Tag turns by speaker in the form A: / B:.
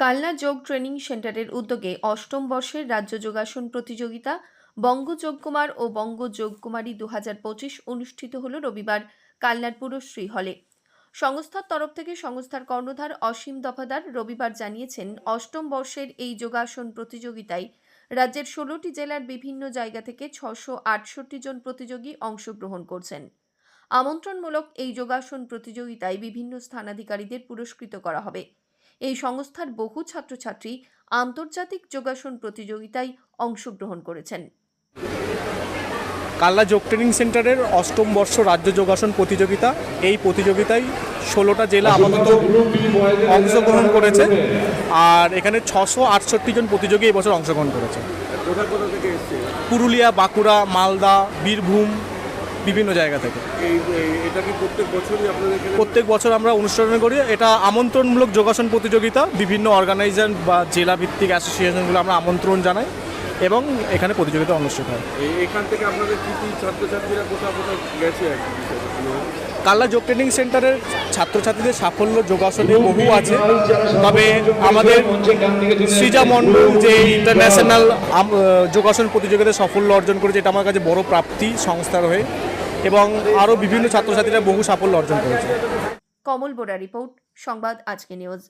A: কালনা যোগ ট্রেনিং সেন্টারের উদ্যোগে অষ্টম বর্ষের রাজ্য যোগাসন প্রতিযোগিতা বঙ্গ যোগকুমার ও বঙ্গ যোগকুমারী দু হাজার পঁচিশ অনুষ্ঠিত হল রবিবার কালনার পুরশ্রী হলে সংস্থার তরফ থেকে সংস্থার কর্ণধার অসীম দফাদার রবিবার জানিয়েছেন, অষ্টম বর্ষের এই যোগাসন প্রতিযোগিতায় রাজ্যের ষোলোটি জেলার বিভিন্ন জায়গা থেকে ছশো আটষট্টি জন প্রতিযোগী অংশগ্রহণ করছেন। আমন্ত্রণমূলক এই যোগাসন প্রতিযোগিতায় বিভিন্ন স্থানাধিকারীদের পুরস্কৃত করা হবে। এই সংস্থার বহু ছাত্রছাত্রী আন্তর্জাতিক যোগাসন প্রতিযোগিতায় অংশগ্রহণ করেছেন।
B: কাল্লা যোগ ট্রেনিং সেন্টারের অষ্টম বর্ষ রাজ্য যোগাসন প্রতিযোগিতা এই প্রতিযোগিতায় ষোলোটা জেলা আপাতত অংশগ্রহণ করেছে। আর এখানে ছশো আটষট্টি জন প্রতিযোগী এবছর অংশগ্রহণ করেছে। পুরুলিয়া বাঁকুড়া মালদা বীরভূম বিভিন্ন জায়গা থেকে।
C: প্রত্যেক বছরই
B: প্রত্যেক বছর আমরা অনুষ্ঠান করি। এটা আমন্ত্রণমূলক যোগাসন প্রতিযোগিতা। বিভিন্ন অর্গানাইজার বা জেলা ভিত্তিক অ্যাসোসিয়েশনগুলো আমরা আমন্ত্রণ জানাই এবং এখানে প্রতিযোগিতা অনুষ্ঠিত হয়।
C: এখান থেকে আপনাদের কি কি ছাত্রছাত্রীরা কোথাও কোথাও গেছে
B: কাল্লা যোগ ট্রেনিং সেন্টারের ছাত্রছাত্রীদের সাফল্য যোগাসনে বহু আছে। তবে আমাদের সৃজা মণ্ডল যে ইন্টারন্যাশনাল যোগাসন প্রতিযোগিতায় সাফল্য অর্জন করেছে এটা আমার কাছে বড় প্রাপ্তি সংস্থার হয়ে। এবং আরও বিভিন্ন ছাত্রছাত্রীরা বহু সাফল্য অর্জন করেছে।
A: কমল বোরা রিপোর্ট সংবাদ আজকে নিউজ।